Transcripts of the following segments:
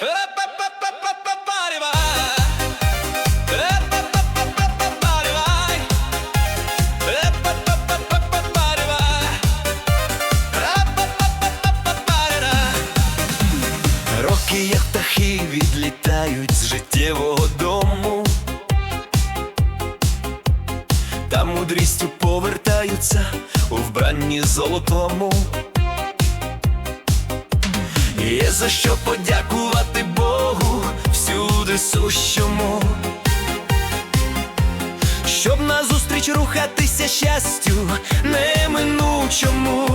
Роки, як птахи, відлітають з життєвого дому. Та мудрістю повертаються у вбранні золотому. Є за що Богу всюди сущому. Щоб назустріч рухатися щастю неминучому.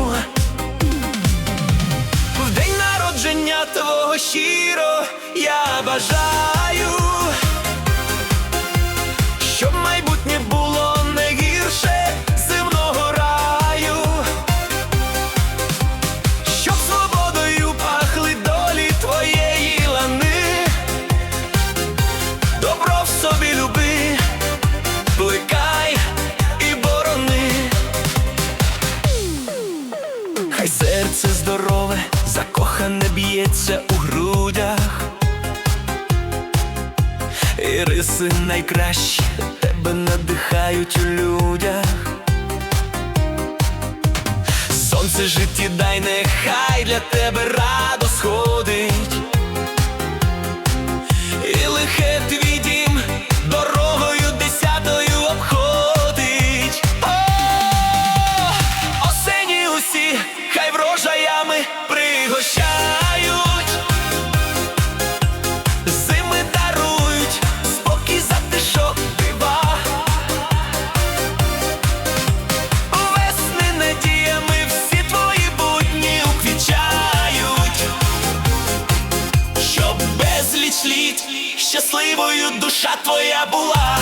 В день народження твого щиро я бажаю, серце здорове, закохане б'ється у грудях, і риси найкращі тебе надихають у людях. Сонце житті дай нехай для тебе радо сходить, врожаями пригощають, зими дарують, спокій затишок дива. Весни надіями всі твої будні уквічають, щоб безліч літ щасливою душа твоя була.